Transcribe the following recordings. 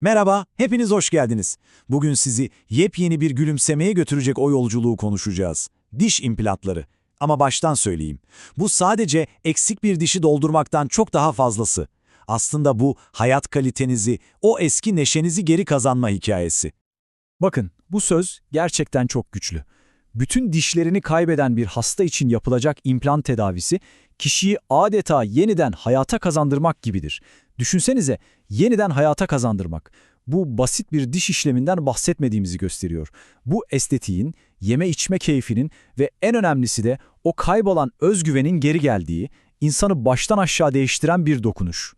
Merhaba, hepiniz hoş geldiniz. Bugün sizi yepyeni bir gülümsemeye götürecek o yolculuğu konuşacağız. Diş implantları. Ama baştan söyleyeyim. Bu sadece eksik bir dişi doldurmaktan çok daha fazlası. Aslında bu hayat kalitenizi, o eski neşenizi geri kazanma hikayesi. Bakın, bu söz gerçekten çok güçlü. Bütün dişlerini kaybeden bir hasta için yapılacak implant tedavisi, kişiyi adeta yeniden hayata kazandırmak gibidir. Düşünsenize, yeniden hayata kazandırmak. Bu basit bir diş işleminden bahsetmediğimizi gösteriyor. Bu estetiğin, yeme içme keyfinin ve en önemlisi de o kaybolan özgüvenin geri geldiği, insanı baştan aşağı değiştiren bir dokunuş.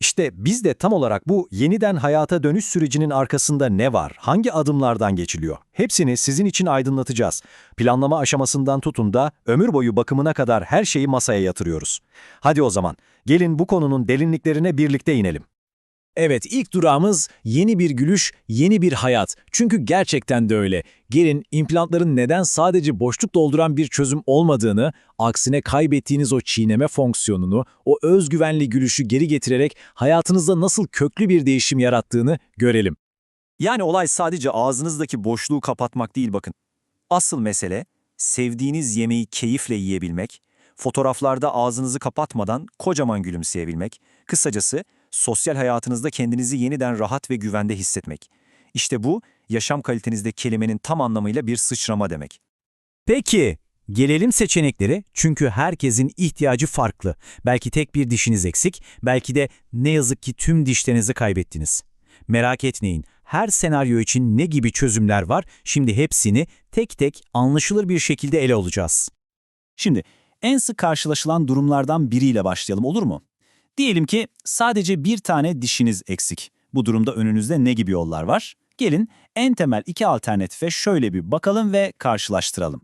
İşte biz de tam olarak bu yeniden hayata dönüş sürecinin arkasında ne var, hangi adımlardan geçiliyor? Hepsini sizin için aydınlatacağız. Planlama aşamasından tutun da ömür boyu bakımına kadar her şeyi masaya yatırıyoruz. Hadi o zaman gelin bu konunun derinliklerine birlikte inelim. Evet, ilk durağımız yeni bir gülüş, yeni bir hayat. Çünkü gerçekten de öyle. Gelin implantların neden sadece boşluk dolduran bir çözüm olmadığını, aksine kaybettiğiniz o çiğneme fonksiyonunu, o özgüvenli gülüşü geri getirerek hayatınızda nasıl köklü bir değişim yarattığını görelim. Yani olay sadece ağzınızdaki boşluğu kapatmak değil bakın. Asıl mesele sevdiğiniz yemeği keyifle yiyebilmek, fotoğraflarda ağzınızı kapatmadan kocaman gülümseyebilmek, kısacası sosyal hayatınızda kendinizi yeniden rahat ve güvende hissetmek. İşte bu yaşam kalitenizde kelimenin tam anlamıyla bir sıçrama demek. Peki, gelelim seçeneklere çünkü herkesin ihtiyacı farklı. Belki tek bir dişiniz eksik, belki de ne yazık ki tüm dişlerinizi kaybettiniz. Merak etmeyin, her senaryo için ne gibi çözümler var, şimdi hepsini tek tek anlaşılır bir şekilde ele alacağız. Şimdi en sık karşılaşılan durumlardan biriyle başlayalım olur mu? Diyelim ki sadece bir tane dişiniz eksik. Bu durumda önünüzde ne gibi yollar var? Gelin en temel iki alternatife şöyle bir bakalım ve karşılaştıralım.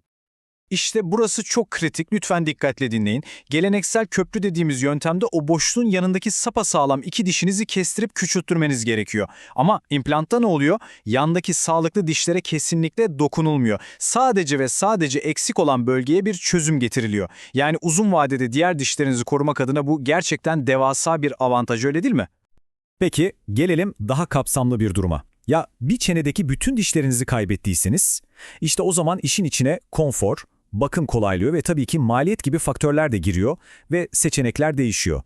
İşte burası çok kritik. Lütfen dikkatle dinleyin. Geleneksel köprü dediğimiz yöntemde o boşluğun yanındaki sapasağlam iki dişinizi kestirip küçülttürmeniz gerekiyor. Ama implantta ne oluyor? Yandaki sağlıklı dişlere kesinlikle dokunulmuyor. Sadece ve sadece eksik olan bölgeye bir çözüm getiriliyor. Yani uzun vadede diğer dişlerinizi korumak adına bu gerçekten devasa bir avantaj öyle değil mi? Peki gelelim daha kapsamlı bir duruma. Ya bir çenedeki bütün dişlerinizi kaybettiyseniz, işte o zaman işin içine konfor, bakım kolaylığı ve tabii ki maliyet gibi faktörler de giriyor ve seçenekler değişiyor.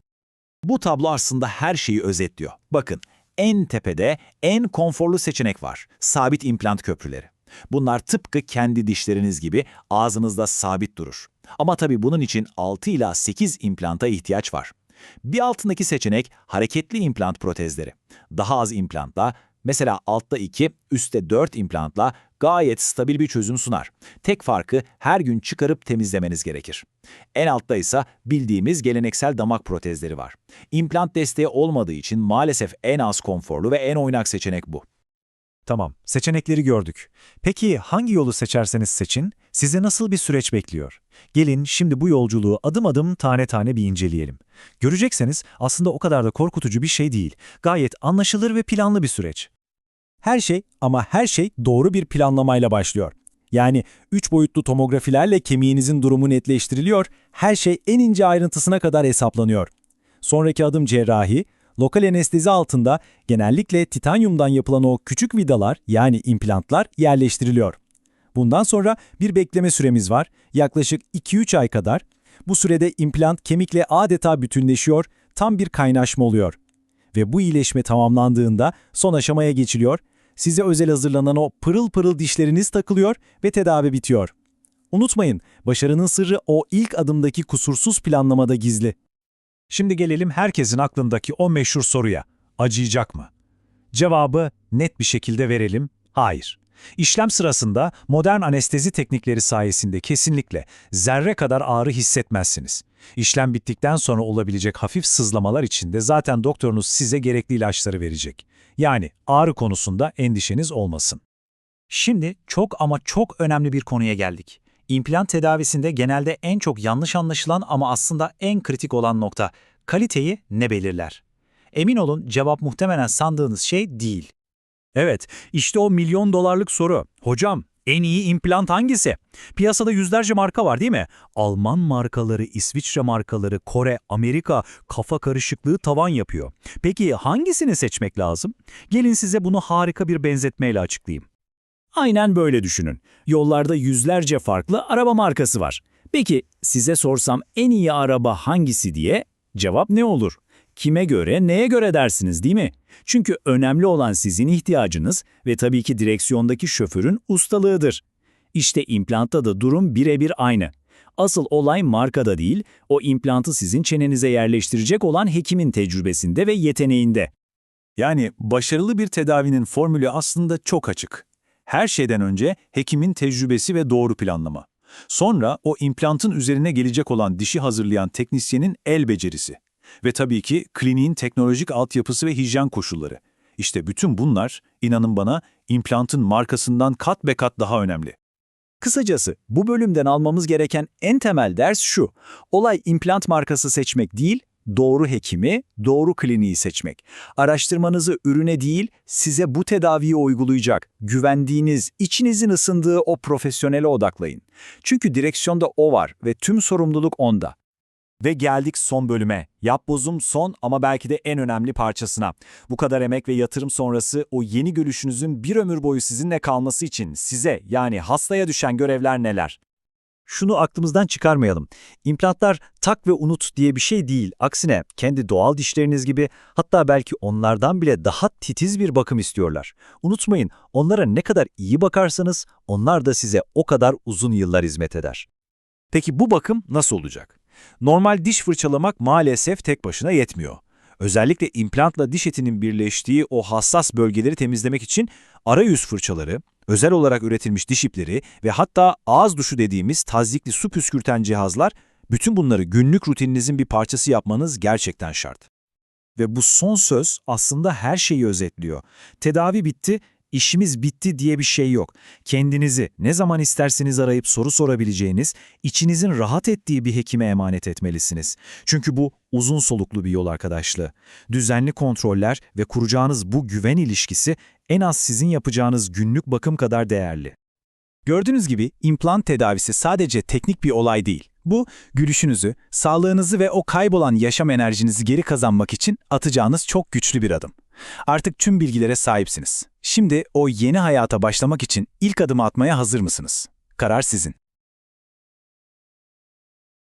Bu tablo aslında her şeyi özetliyor. Bakın en tepede en konforlu seçenek var. Sabit implant köprüleri. Bunlar tıpkı kendi dişleriniz gibi ağzınızda sabit durur. Ama tabii bunun için 6 ila 8 implanta ihtiyaç var. Bir altındaki seçenek hareketli implant protezleri. Daha az implantla, mesela altta 2, üstte 4 implantla gayet stabil bir çözüm sunar. Tek farkı her gün çıkarıp temizlemeniz gerekir. En altta ise bildiğimiz geleneksel damak protezleri var. İmplant desteği olmadığı için maalesef en az konforlu ve en oynak seçenek bu. Tamam, seçenekleri gördük. Peki hangi yolu seçerseniz seçin, size nasıl bir süreç bekliyor? Gelin şimdi bu yolculuğu adım adım tane tane bir inceleyelim. Görecekseniz aslında o kadar da korkutucu bir şey değil. Gayet anlaşılır ve planlı bir süreç. Her şey ama her şey doğru bir planlamayla başlıyor. Yani 3 boyutlu tomografilerle kemiğinizin durumu netleştiriliyor, her şey en ince ayrıntısına kadar hesaplanıyor. Sonraki adım cerrahi, lokal anestezi altında genellikle titanyumdan yapılan o küçük vidalar yani implantlar yerleştiriliyor. Bundan sonra bir bekleme süremiz var, yaklaşık 2-3 ay kadar. Bu sürede implant kemikle adeta bütünleşiyor, tam bir kaynaşma oluyor. Ve bu iyileşme tamamlandığında son aşamaya geçiliyor, size özel hazırlanan o pırıl pırıl dişleriniz takılıyor ve tedavi bitiyor. Unutmayın, başarının sırrı o ilk adımdaki kusursuz planlamada gizli. Şimdi gelelim herkesin aklındaki o meşhur soruya. Acıyacak mı? Cevabı net bir şekilde verelim, hayır. İşlem sırasında modern anestezi teknikleri sayesinde kesinlikle zerre kadar ağrı hissetmezsiniz. İşlem bittikten sonra olabilecek hafif sızlamalar için de zaten doktorunuz size gerekli ilaçları verecek. Yani ağrı konusunda endişeniz olmasın. Şimdi çok ama çok önemli bir konuya geldik. İmplant tedavisinde genelde en çok yanlış anlaşılan ama aslında en kritik olan nokta, kaliteyi ne belirler? Emin olun cevap muhtemelen sandığınız şey değil. Evet, işte o milyon dolarlık soru. Hocam, En iyi implant hangisi? Piyasada yüzlerce marka var değil mi? Alman markaları, İsviçre markaları, Kore, Amerika kafa karışıklığı tavan yapıyor. Peki hangisini seçmek lazım? Gelin size bunu harika bir benzetmeyle açıklayayım. Aynen böyle düşünün. Yollarda yüzlerce farklı araba markası var. Peki size sorsam en iyi araba hangisi diye cevap ne olur? Kime göre, neye göre dersiniz değil mi? Çünkü önemli olan sizin ihtiyacınız ve tabii ki direksiyondaki şoförün ustalığıdır. İşte implantta da durum birebir aynı. Asıl olay markada değil, o implantı sizin çenenize yerleştirecek olan hekimin tecrübesinde ve yeteneğinde. Yani başarılı bir tedavinin formülü aslında çok açık. Her şeyden önce hekimin tecrübesi ve doğru planlama. Sonra o implantın üzerine gelecek olan dişi hazırlayan teknisyenin el becerisi. Ve tabii ki kliniğin teknolojik altyapısı ve hijyen koşulları. İşte bütün bunlar, inanın bana, implantın markasından kat be kat daha önemli. Kısacası bu bölümden almamız gereken en temel ders şu. Olay implant markası seçmek değil, doğru hekimi, doğru kliniği seçmek. Araştırmanızı ürüne değil, size bu tedaviyi uygulayacak, güvendiğiniz, içinizin ısındığı o profesyonele odaklayın. Çünkü direksiyonda o var ve tüm sorumluluk onda. Ve geldik son bölüme. Yap bozum son ama belki de en önemli parçasına. Bu kadar emek ve yatırım sonrası o yeni görüşünüzün bir ömür boyu sizinle kalması için size yani hastaya düşen görevler neler? Şunu aklımızdan çıkarmayalım. İmplantlar tak ve unut diye bir şey değil. Aksine kendi doğal dişleriniz gibi hatta belki onlardan bile daha titiz bir bakım istiyorlar. Unutmayın onlara ne kadar iyi bakarsanız onlar da size o kadar uzun yıllar hizmet eder. Peki bu bakım nasıl olacak? Normal diş fırçalamak maalesef tek başına yetmiyor. Özellikle implantla diş etinin birleştiği o hassas bölgeleri temizlemek için arayüz fırçaları, özel olarak üretilmiş diş ipleri ve hatta ağız duşu dediğimiz tazyikli su püskürten cihazlar, bütün bunları günlük rutininizin bir parçası yapmanız gerçekten şart. Ve bu son söz aslında her şeyi özetliyor. Tedavi bitti, işimiz bitti diye bir şey yok. Kendinizi ne zaman isterseniz arayıp soru sorabileceğiniz, içinizin rahat ettiği bir hekime emanet etmelisiniz. Çünkü bu uzun soluklu bir yol arkadaşlığı. Düzenli kontroller ve kuracağınız bu güven ilişkisi en az sizin yapacağınız günlük bakım kadar değerli. Gördüğünüz gibi implant tedavisi sadece teknik bir olay değil. Bu, gülüşünüzü, sağlığınızı ve o kaybolan yaşam enerjinizi geri kazanmak için atacağınız çok güçlü bir adım. Artık tüm bilgilere sahipsiniz. Şimdi o yeni hayata başlamak için ilk adımı atmaya hazır mısınız? Karar sizin.